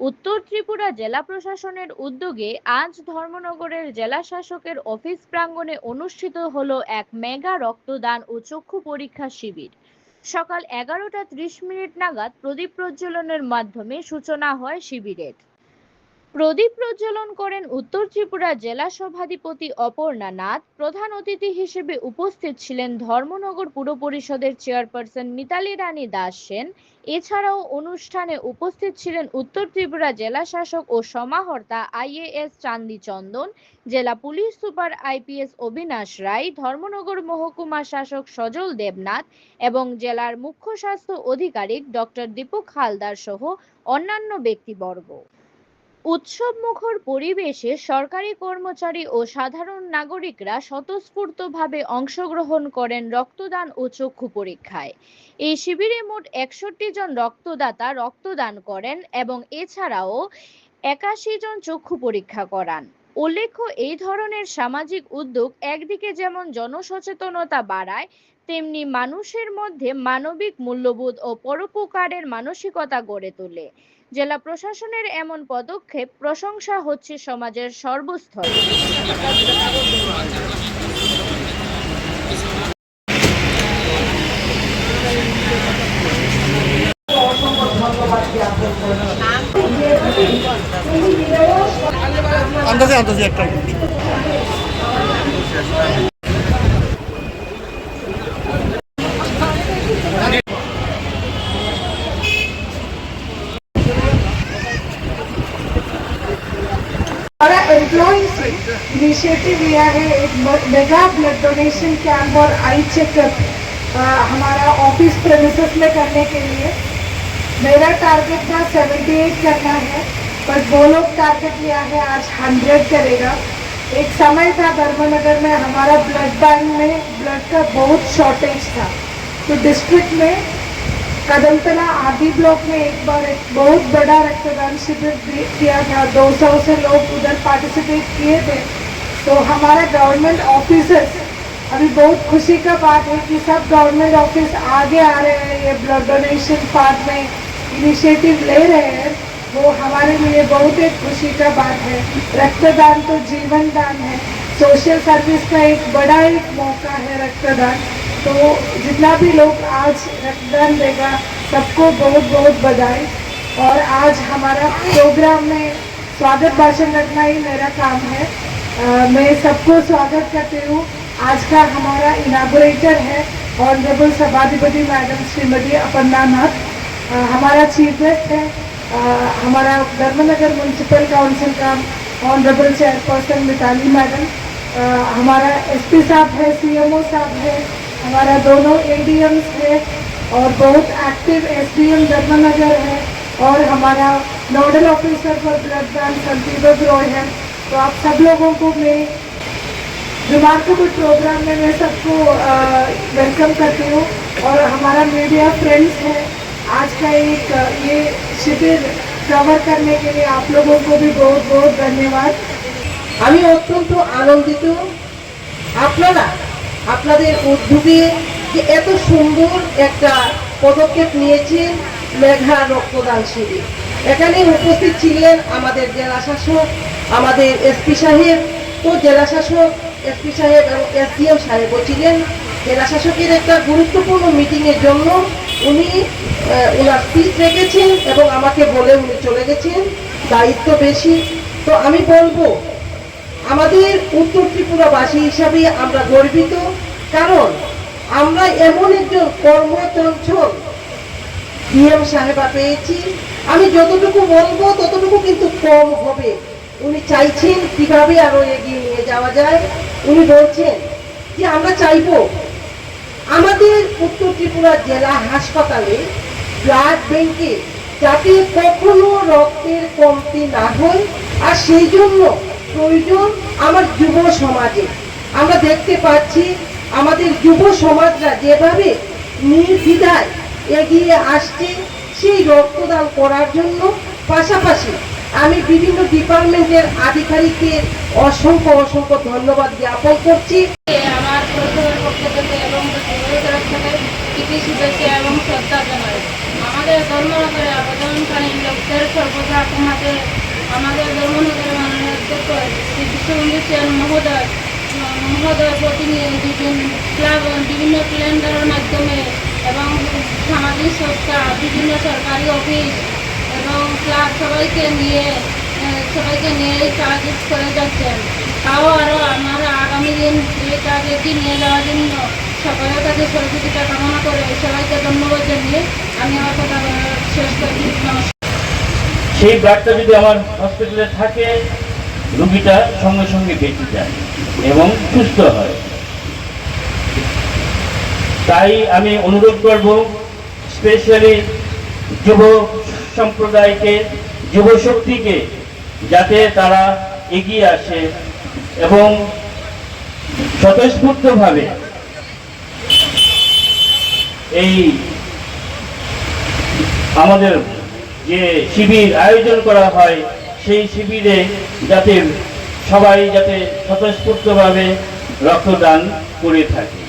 উত্তর ত্রিপুরা জেলা প্রশাসনের উদ্যোগে আজ ধর্মনগরের জেলা শাসকের অফিস প্রাঙ্গণে অনুষ্ঠিত হলো এক মেগা রক্তদান ও চক্ষু পরীক্ষা শিবির। সকাল এগারোটা ত্রিশ মিনিট নাগাদ প্রদীপ প্রজ্বলনের মাধ্যমে সূচনা হয় শিবিরের। প্রদীপ প্রজ্বলন করেন উত্তর ত্রিপুরা জেলা সভাধিপতি অপর্ণা নাথ, প্রধান অতিথি হিসেবে উপস্থিত ছিলেন ধর্মনগর পুর পরিষদের চেয়ারপারসন মিতালি রানী দাস সেন। এছাড়াও অনুষ্ঠানে উপস্থিত ছিলেন উত্তর ত্রিপুরা জেলা শাসক ও সমাহর্তা আইএএস চান্দি চন্দন জেলা police super IPS Abinash Roy, Dharmanagar মহকুমা শাসক সজল দেবনাথ এবং জেলার মুখ্য স্বাস্থ্য আধিকারিক ডক্টর দীপক হালদার সহ অন্যান্য ব্যক্তিবর্গ। উৎসব মুখর পরিবেশে সরকারি কর্মচারী ও সাধারণ নাগরিকরা স্বতঃস্ফূর্তভাবে অংশগ্রহণ করেন রক্তদান ও চক্ষু পরীক্ষায়। এই শিবিরে মোট একষট্টি জন রক্তদাতা রক্তদান করেন এবং এছাড়াও একাশি জন চক্ষু পরীক্ষা করান। উল্লেখ্য, এই ধরনের সামাজিক উদ্যোগ একদিকে যেমন জনসচেতনতা বাড়ায়, তেমনি মানুষের মধ্যে মানবিক মূল্যবোধ ও পরোপকারের মানসিকতা গড়ে তোলে। জেলা প্রশাসনের এমন পদক্ষেপ প্রশংসা হচ্ছে সমাজের সর্বস্তরে। আন্দাজে আন্দাজে একটা हमारा एम्प्लॉय इनिशिएटिव लिया है एक मेगा ब्लड डोनेशन कैंप और आई चेकअप हमारा ऑफिस प्रेमिसेस में करने के लिए मेरा टारगेट था 78 करना है पर वो लोग टारगेट लिया है, आज 100 करेगा। एक समय था धर्मनगर में हमारा ब्लड बैंक में ब्लड का बहुत शॉर्टेज था। तो डिस्ट्रिक्ट में कदमतला आदि ब्लॉक में एक बार एक बहुत बड़ा रक्तदान शिविर किया था 200 से लोग उधर पार्टिसिपेट किए थे। तो हमारा गवर्नमेंट ऑफिसर्स अभी बहुत खुशी का बात है कि सब गवर्नमेंट ऑफ़िस आगे आ रहे हैं, ये ब्लड डोनेशन पार्ट में इनिशिएटिव ले रहे हैं। वो हमारे लिए बहुत एक खुशी का बात है। रक्तदान तो जीवन दान है। सोशल सर्विस का एक बड़ा एक मौका है रक्तदान। तो जितना भी लोग आज रक्तदान देगा सबको बहुत बहुत बधाई। और आज हमारा प्रोग्राम में स्वागत भाषण रखना ही मेरा काम है। अ, मैं सबको स्वागत करती हूँ। आज का हमारा इनागुरेटर है ऑनरेबल सभाधिपति मैडम श्रीमती अपर्णा नाथ हमारा चीफ गेस्ट है। हमारा धर्मनगर म्यूनसिपल काउंसिल का ऑनरेबल चेयरपर्सन मिताली मैडम हमारा एसपी साहब है सीएमओ साहब है, हमारा दोनों एडीएम्स है और बहुत एक्टिव एसडीएम धर्मनगर है और हमारा nodal officer for blood bank Sandeep Roy है। तो आप सब लोगों को मैं रिमार्केबल प्रोग्राम में मैं सबको वेलकम करती हूँ और हमारा मीडिया फ्रेंड्स है। आज का एक अ, ये शिविर कवर करने के लिए आप लोगों को भी बहुत बहुत धन्यवाद আমি অত্যন্ত আনন্দিত আপনারা আপনাদের উদ্যোগে যে এত সুন্দর একটা পদক্ষেপ নিয়েছেন মেঘা রক্তদান শিবির এখানে উপস্থিত ছিলেন আমাদের জেলা শাসক আমাদের এসপি সাহেব তো জেলা শাসক এসপি সাহেব এবং এসডিএম সাহেবও ছিলেন জেলা শাসকের একটা গুরুত্বপূর্ণ মিটিংয়ের জন্য উনি ওনার স্পিচ রেখেছেন এবং আমাকে বলে উনি চলে গেছেন। দায়িত্ব বেশি। তো আমি বলব, আমাদের উত্তর ত্রিপুরাবাসী হিসাবে আমরা গর্বিত। কারণ আমরা এমন একজন কর্মচঞ্চল ডিএম সাহেবা পেয়েছি। আমি যতটুকু বলব, ততটুকু কিন্তু কম হবে। উনি চাইছেন কীভাবে আরও এগিয়ে নিয়ে যাওয়া যায়। উনি বলছেন যে আমরা চাইব আমাদের উত্তর ত্রিপুরা জেলা হাসপাতালে ব্লাড ব্যাংকে যাতে কখনো রক্তের কমতি না হয়, আর সেই জন্য প্রয়োজন আমার যুব সমাজে। আমরা দেখতে পাচ্ছি, আমাদের যুব সমাজরা যেভাবে নির্দ্বিধায় এগিয়ে আসছে সেই রক্তদান করার জন্য। পাশাপাশি আমি বিভিন্ন ডিপার্টমেন্টের আধিকারিকদের অসংখ্য অসংখ্য ধন্যবাদ জ্ঞাপন করছি আমার পরিবারের পক্ষ থেকে এবং যুবদের তরফ থেকে প্রীতি এবং শ্রদ্ধা আমাদের ধর্মনগরে আবেদনকারী লোকদের সর্বদা কমাতে আমাদের ধর্মনগরের মহোদয় মহোদয় প্রতিনিধি ক্লাব বিভিন্ন ক্যালেন্ডারের মাধ্যমে এবং সামাজিক সংস্থা, বিভিন্ন সরকারি অফিস এবং ক্লাব সবাইকে নিয়ে সবাইকে নিয়ে এই কাজ করে যাচ্ছেন। তাও আরও আমরা আগামী দিন এই কাজ এগিয়ে নিয়ে যাওয়ার জন্য সকলের কাছে সহযোগিতা কামনা করে সবাইকে ধন্যবাদ জানিয়ে আমি আমার কথা শেষ করছি। সেই ব্লাডটা যদি আমার হসপিটালে থাকে, রুগীটা সঙ্গে সঙ্গে বেঁচে যায় এবং সুস্থ হয়। তাই আমি অনুরোধ করব স্পেশালি যুব সম্প্রদায়কে, যুব শক্তিকে, যাতে তারা এগিয়ে আসে এবং স্বতঃস্ফূর্তভাবে এই আমাদের যে শিবির আয়োজন করা হয়, সেই শিবিরে যাতে সবাই যাতে স্বতঃস্ফূর্তভাবে রক্তদান করে থাকে।